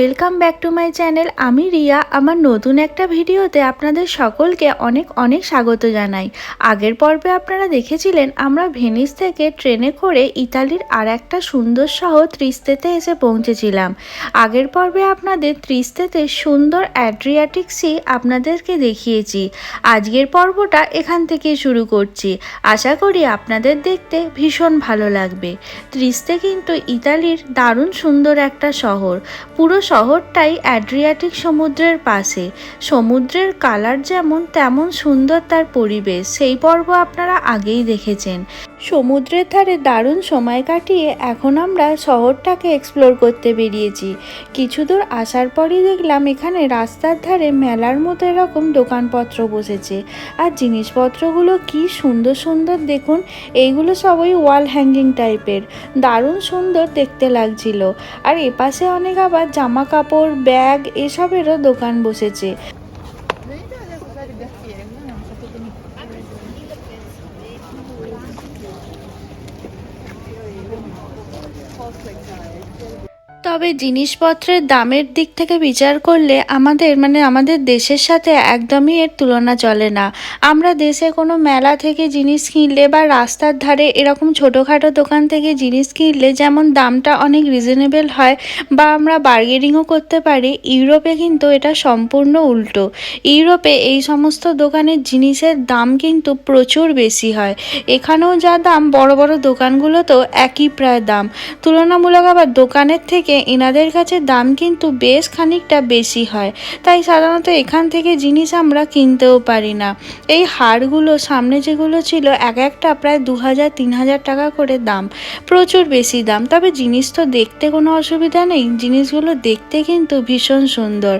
Welcome back to my channel. আমি রিয়া। আমার নতুন একটা ভিডিওতে আপনাদের সকলকে অনেক অনেক স্বাগত জানাই। আগের পর্বে আপনারা দেখেছিলেন, আমরা ভেনিস থেকে ট্রেনে করে ইতালির আর একটা সুন্দর শহর ত্রিস্তেতে এসে পৌঁছেছিলাম। আগের পর্বে আপনাদের ত্রিস্তেতে সুন্দর অ্যাড্রিয়াটিক সি আপনাদেরকে দেখিয়েছি। আজকের পর্বটা এখান থেকে শুরু করছি। আশা করি আপনাদের দেখতে ভীষণ ভালো লাগবে। ত্রিস্তে কিন্তু ইতালির দারুণ সুন্দর একটা শহর। পুরো শহরটাই অ্যাড্রিয়াটিক সমুদ্রের পাশে। সমুদ্রের কালার যেমন তেমন সুন্দর তার পরিবেশ। সেই পর্ব আপনারা আগেই দেখেছেন। সমুদ্রের ধারে দারুণ সময় কাটিয়ে এখন আমরা শহরটাকে এক্সপ্লোর করতে বেরিয়েছি। কিছু দূর আসার পরই দেখলাম এখানে রাস্তার ধারে মেলার মতো এরকম দোকানপত্র বসেছে। আর জিনিসপত্রগুলো কি সুন্দর সুন্দর দেখুন, এইগুলো সবই ওয়াল হ্যাঙ্গিং টাইপের দারুণ সুন্দর দেখতে লাগছিল। আর এপাশে অনেক আবার জামা কাপড় ব্যাগ এসবেরও দোকান বসেছে। Perfect. তবে জিনিসপত্রের দামের দিক থেকে বিচার করলে আমাদের মানে আমাদের দেশের সাথে একদমই এর তুলনা চলে না। আমরা দেশে কোনো মেলা থেকে জিনিস কিনলে বা রাস্তার ধারে এরকম ছোটোখাটো দোকান থেকে জিনিস কিনলে যেমন দামটা অনেক রিজনেবল হয় বা আমরা বার্গেনিংও করতে পারি, ইউরোপে কিন্তু এটা সম্পূর্ণ উল্টো। ইউরোপে এই সমস্ত দোকানের জিনিসের দাম কিন্তু প্রচুর বেশি হয়। এখানেও যা দাম, বড় বড় দোকানগুলোতেও একই প্রায় দাম। তুলনামূলক আবার দোকানের থেকে এনাদের কাছে দাম কিন্তু বেশ খানিকটা বেশি হয়। তাই সাধারণত এখান থেকে জিনিস আমরা কিনতেও পারি না। এই হারগুলো, সামনে যেগুলো ছিল, এক একটা প্রায় দু হাজার তিন হাজার টাকা করে দাম। প্রচুর বেশি দাম। তবে জিনিস তো দেখতে কোনো অসুবিধা নেই। জিনিসগুলো দেখতে কিন্তু ভীষণ সুন্দর।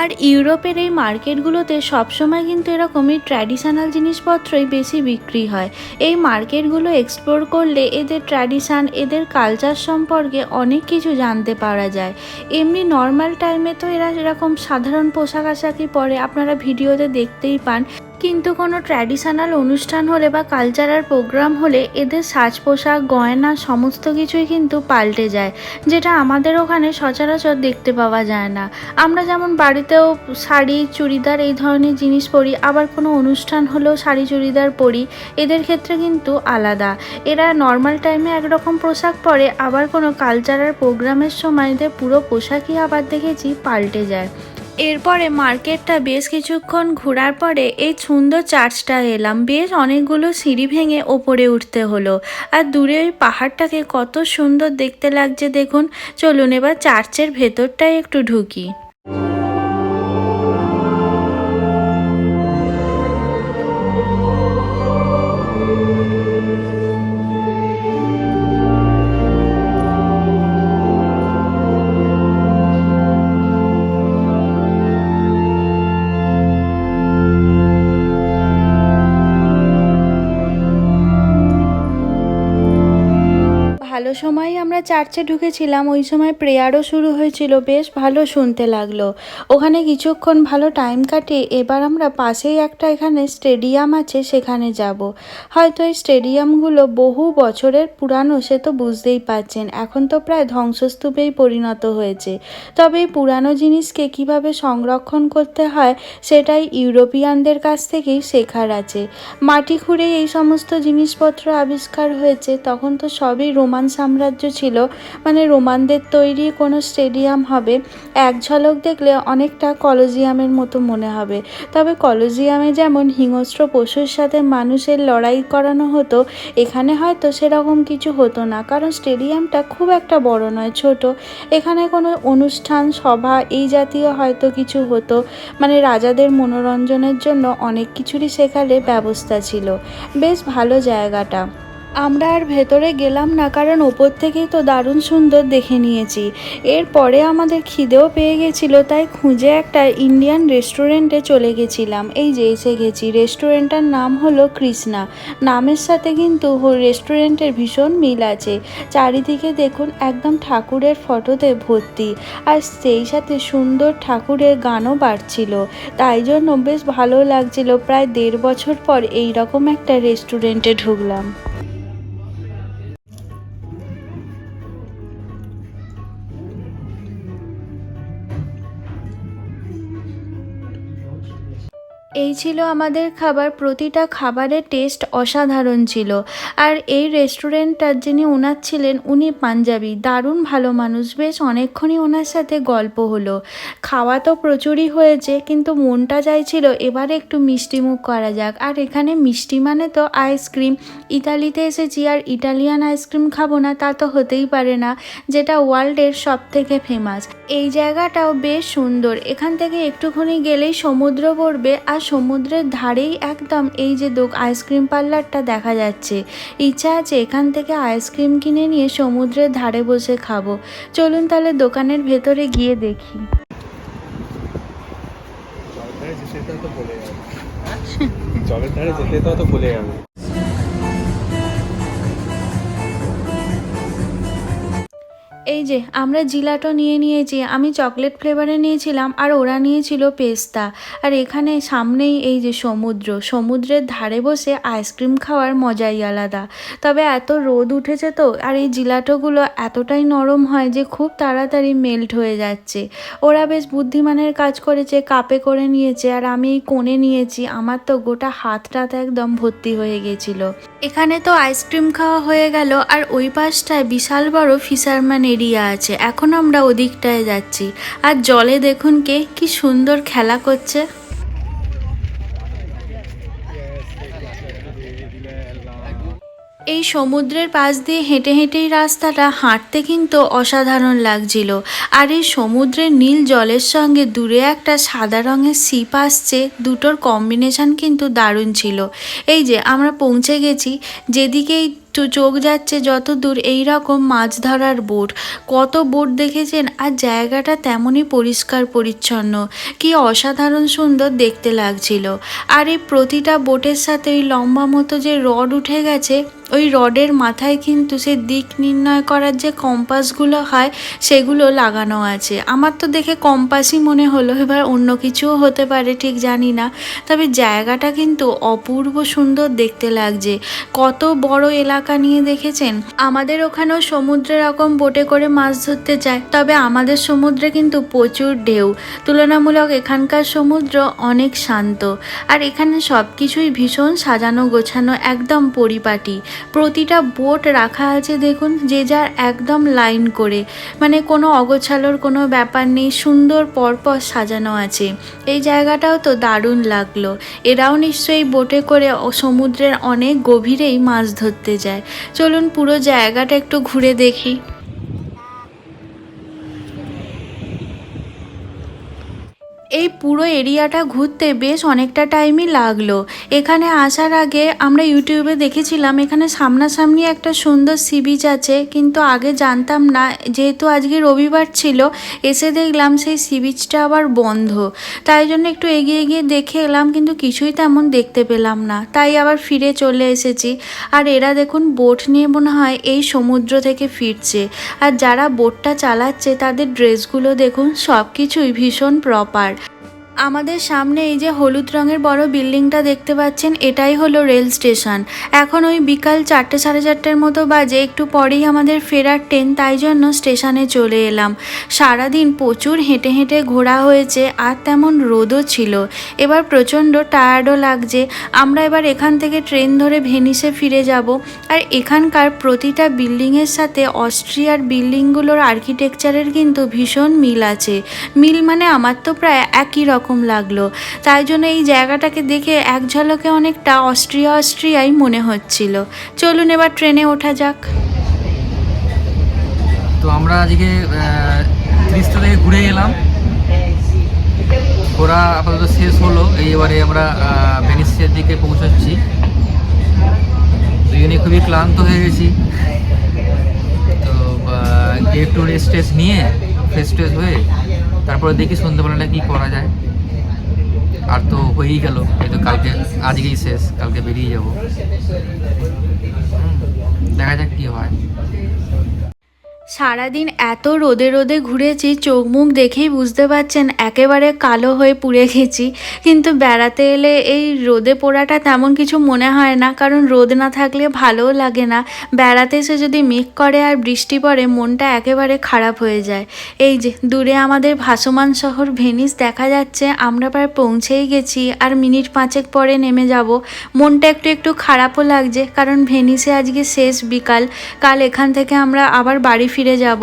আর ইউরোপের এই মার্কেটগুলোতে সবসময় কিন্তু এরকমই ট্র্যাডিশনাল জিনিসপত্রই বেশি বিক্রি হয়। এই মার্কেটগুলো এক্সপ্লোর করলে এদের ট্র্যাডিশান এদের কালচার সম্পর্কে অনেক কিছু জানতে পারা যায়। এমনি নর্মাল টাইমে তো এরা এরকম সাধারণ পোশাক আশাকই পরে। আপনারা ভিডিওতে দেখতেই পান কিন্তু কোনো ট্র্যাডিশনাল অনুষ্ঠান হলে বা কালচারাল প্রোগ্রাম হলে এদের সাজ পোশাক গয়না সমস্ত কিছুই কিন্তু পাল্টে যায়, যেটা আমাদের ওখানে সচরাচর দেখতে পাওয়া যায় না। আমরা যেমন বাড়িতেও শাড়ি, চুড়িদার এই ধরনের জিনিস পরি, আবার কোনো অনুষ্ঠান হলেও শাড়ি, চুড়িদার পরি, এদের ক্ষেত্রে কিন্তু আলাদা। এরা নর্মাল টাইমে একরকম পোশাক পরে, আবার কোনো কালচারাল প্রোগ্রামের সময় এদের পুরো পোশাকই আবার দেখেছি পাল্টে যায়। এরপরে মার্কেটটা বেশ কিছুক্ষণ ঘোরার পরে এই সুন্দর চার্চটা এলাম। বেশ অনেকগুলো সিঁড়ি ভেঙে ওপরে উঠতে হলো। আর দূরে ওই পাহাড়টাকে কত সুন্দর দেখতে লাগছে দেখুন। চলুন এবার চার্চের ভেতরটাই একটু ঢুকি। ভালো সময় আমরা চার্চে ঢুকেছিলাম, ওই সময় প্রেয়ারও শুরু হয়েছিল, বেশ ভালো শুনতে লাগল। ওখানে কিছুক্ষণ ভালো টাইম কাটিয়ে এবার আমরা পাশেই একটা এখানে স্টেডিয়াম আছে, সেখানে যাব। হয়তো এই স্টেডিয়ামগুলো বহু বছরের পুরানো, সে তো বুঝতেই পারছেন। এখন তো প্রায় ধ্বংসস্তূপেই পরিণত হয়েছে। তবে এই পুরানো জিনিসকে কীভাবে সংরক্ষণ করতে হয়, সেটাই ইউরোপিয়ানদের কাছ থেকেই শেখার আছে। মাটি খুঁড়ে এই সমস্ত জিনিসপত্র আবিষ্কার হয়েছে, তখন তো সবই রোমান সাম্রাজ্য ছিল মানে রোমানদের তৈরি কোনো স্টেডিয়াম হবে, এক ঝলক দেখলে অনেকটা কলোজিয়ামের মতো মনে হবে। তবে কলোজিয়ামে যেমন হিংস্র পশুর সাথে মানুষের লড়াই করানো হতো, এখানে হয়তো সেরকম কিছু হতো না, কারণ স্টেডিয়ামটা খুব একটা বড় নয়, ছোট। এখানে কোনো অনুষ্ঠান, সভা, এই জাতীয় হয়তো কিছু হতো মানে রাজাদের মনোরঞ্জনের জন্য অনেক কিছুরই সেখানে ব্যবস্থা ছিল। বেশ ভালো জায়গাটা। আমরা আর ভেতরে গেলাম না, কারণ ওপর থেকেই তো দারুণ সুন্দর দেখে নিয়েছি। এরপরে আমাদের খিদেও পেয়ে গেছিল, তাই খুঁজে একটা ইন্ডিয়ান রেস্টুরেন্টে চলে গেছিলাম। এই যে, এসে গেছি। রেস্টুরেন্টটার নাম হলো কৃষ্ণা। নামের সাথে কিন্তু রেস্টুরেন্টের ভীষণ মিল আছে। চারিদিকে দেখুন, একদম ঠাকুরের ফটোতে ভর্তি। আর সেই সাথে সুন্দর ঠাকুরের গানও বাড়ছিল তাই জন্য বেশ ভালো লাগছিল। প্রায় দেড় বছর পর এই রকম একটা রেস্টুরেন্টে ঢুকলাম। এই ছিল আমাদের খাবার। প্রতিটা খাবারের টেস্ট অসাধারণ ছিল। আর এই রেস্টুরেন্টটার যিনি ওনার ছিলেন, উনি পাঞ্জাবি। দারুণ ভালো মানুষ। বেশ অনেকক্ষণই ওনার সাথে গল্প হলো। খাওয়া তো প্রচুরই হয়েছে, কিন্তু মনটা চাইছিল এবারে একটু মিষ্টিমুখ করা যাক। আর এখানে মিষ্টি মানে তো আইসক্রিম ইতালিতে এসেছি আর ইটালিয়ান আইসক্রিম খাব না, তা তো হতেই পারে না, যেটা ওয়ার্ল্ডের সব থেকে ফেমাস এই জায়গাটাও বেশ সুন্দর। এখান থেকে একটুখানি গেলেই সমুদ্র পড়বে, আর সমুদ্রের ধারেই একদম এই যে দোক আইসক্রিম পার্লারটা দেখা যাচ্ছে। ইচ্ছা আছে এখান থেকে আইসক্রিম কিনে নিয়ে সমুদ্রের ধারে বসে খাব। চলুন তাহলে দোকানের ভেতরে গিয়ে দেখি। জলের ধারে যেতে তো যাবে। এই যে, আমরা জিলাটো নিয়ে নিয়েছি, আমি চকলেট ফ্লেভারে নিয়েছিলাম আর ওরা নিয়েছিল পেস্তা। আর এখানে সামনেই এই যে সমুদ্র, সমুদ্রের ধারে বসে আইসক্রিম খাওয়ার মজাই আলাদা। তবে এত রোদ উঠেছে তো, আর এই জিলাটোগুলো এতটাই নরম হয় যে খুব তাড়াতাড়ি মেল্ট হয়ে যাচ্ছে। ওরা বেশ বুদ্ধিমানের কাজ করেছে, কাপে করে নিয়েছে, আর আমি এই কোণে নিয়েছি, আমার তো গোটা হাত টাত একদম ভর্তি হয়ে গেছিল। এখানে তো আইসক্রিম খাওয়া হয়ে গেল, আর ওই পাশটায় বিশাল বড় ফিশারম্যান এরিয়া আছে। এখন আমরা ওদিকটায় যাচ্ছি। আর জলে দেখুন কে, কি সুন্দর খেলা করছে। এই সমুদ্রের পাশ দিয়ে হেঁটে হেঁটেই রাস্তাটা হাঁটতে কিন্তু অসাধারণ লাগছিল। আর এই সমুদ্রের নীল জলের সঙ্গে দূরে একটা সাদা রঙের সিপ আসছে, দুটোর কম্বিনেশন কিন্তু দারুণ ছিল। এই যে আমরা পৌঁছে গেছি, যেদিকেই তো চোখ যাচ্ছে যত দূর এই রকম মাছ ধরার বোট। কত বোট দেখেছেন? আর জায়গাটা তেমনই পরিষ্কার পরিচ্ছন্ন। কি অসাধারণ সুন্দর দেখতে লাগছিল। আর এই প্রতিটা বোটের সাথে ওই লম্বা মতো যে রড উঠে গেছে, ওই রডের মাথায় কিন্তু সে দিক নির্ণয় করার যে কম্পাসগুলো হয়, সেগুলো লাগানো আছে। আমার তো দেখে কম্পাসই মনে হলো, এবার অন্য কিছুও হতে পারে, ঠিক জানি না। তবে জায়গাটা কিন্তু অপূর্ব সুন্দর দেখতে লাগছে। কত বড় এলাকা নিয়ে দেখেছেন? আমাদের ওখানেও সমুদ্রে রকম বোটে করে মাছ ধরতে যায়। তবে আমাদের সমুদ্রে কিন্তু প্রচুর ঢেউ। তুলনামূলক এখানকার সমুদ্র অনেক শান্ত। আর এখানে সব কিছুই ভীষণ সাজানো গোছানো, একদম পরিপাটি। প্রতিটা বোট রাখা আছে দেখুন, যে যার একদম লাইন করে। মানে কোনো অগোছালোর কোনো ব্যাপার নেই, সুন্দর পরপর সাজানো আছে। এই জায়গাটাও তো দারুণ লাগল। এরাও নিশ্চয়ই বোটে করে সমুদ্রের অনেক গভীরেই মাছ ধরতে যায়। চলুন পুরো জায়গাটা একটু ঘুরে দেখি। এই পুরো এরিয়াটা ঘুরতে বেশ অনেকটা টাইমই লাগল। এখানে আসার আগে আমরা ইউটিউবে দেখেছিলাম, এখানে সামনাসামনি একটা সুন্দর সি বিচ আছে, কিন্তু আগে জানতাম না, যেহেতু আজকে রবিবার ছিল, এসে দেখলাম সেই সি বিচটা আবার বন্ধ। তাই জন্য একটু এগিয়ে গিয়ে দেখে এলাম, কিন্তু কিছুই তেমন দেখতে পেলাম না। তাই আবার ফিরে চলে এসেছি। আর এরা দেখুন বোট নিয়ে মনে হয় এই সমুদ্র থেকে ফিরছে। আর যারা বোটটা চালাচ্ছে, তাদের ড্রেসগুলো দেখুন সব কিছুই ভীষণ প্রপার আমাদের সামনে এই যে হলুদ রঙের বড় বিল্ডিংটা দেখতে পাচ্ছেন, এটাই হলো রেল স্টেশন। এখন ওই বিকাল চারটে সাড়ে চারটের মতো বাজে, একটু পরেই আমাদের ফেরার ট্রেন, তাই জন্য স্টেশনে চলে এলাম। সারাদিন প্রচুর হেঁটে হেঁটে ঘোরা হয়েছে, আর তেমন রোদও ছিল। এবার প্রচণ্ড টায়ার্ডও লাগছে। আমরা এবার এখান থেকে ট্রেন ধরে ভেনিসে ফিরে যাব। আর এখানকার প্রতিটা বিল্ডিংয়ের সাথে অস্ট্রিয়ার বিল্ডিংগুলোর আর্কিটেকচারের কিন্তু ভীষণ মিল আছে। মিল মানে আমার তো প্রায় একই রকম। লাগল। তাই জন্য এই জায়গাটাকে দেখে এক ঝলকে অনেকটা অস্ট্রিয়া অস্ট্রিয়াই মনে হচ্ছিল। চলুন এবার ট্রেনে ওঠা যাক। তো আমরা আজকে ত্রিশটা থেকে ঘুরে এলাম। ঘোরা আপাতত শেষ হলো। এইবারে আমরা ভেনিসের দিকে পৌঁছাচ্ছি। দুজনে খুবই ক্লান্ত হয়ে গেছি। তো আহ, একটু রেস্ট নিয়ে ফ্রেশ হয়ে তারপরে দেখি সন্ধ্যেবেলাটা কী করা যায়। আর তো হয়েই গেল, এই তো কালকে, আজকেই শেষ, কালকে বেরিয়ে যাব। দেখা যাক কী হয়। সারাদিন এত রোদে রোদে ঘুরেছি, চোখ মুখ দেখেই বুঝতে পারছেন, একেবারে কালো হয়ে পুড়ে গেছি। কিন্তু বেড়াতে এলে এই রোদে পোড়াটা তেমন কিছু মনে হয় না, কারণ রোদ না থাকলে ভালোও লাগে না। বেড়াতে এসে যদি মেঘ করে আর বৃষ্টি পড়ে, মনটা একেবারে খারাপ হয়ে যায়। এই যে, দূরে আমাদের ভাসমান শহর ভেনিস দেখা যাচ্ছে, আমরা প্রায় পৌঁছেই গেছি, আর মিনিট পাঁচেক পরে নেমে যাব। মনটা একটু একটু খারাপও লাগছে, কারণ ভেনিসে আজকে শেষ বিকাল। কাল এখান থেকে আমরা আবার বাড়ি ফিরে যাব।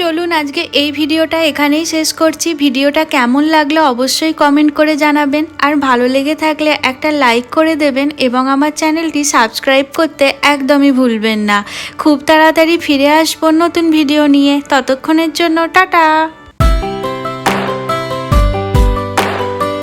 চলুন আজকে এই ভিডিওটা এখানেই শেষ করছি। ভিডিওটা কেমন লাগল অবশ্যই কমেন্ট করে জানাবেন। আর ভালো লেগে থাকলে একটা লাইক করে দেবেন এবং আমার চ্যানেলটি সাবস্ক্রাইব করতে একদমই ভুলবেন না। খুব তাড়াতাড়ি ফিরে আসব নতুন ভিডিও নিয়ে। ততক্ষণের জন্য টাটা!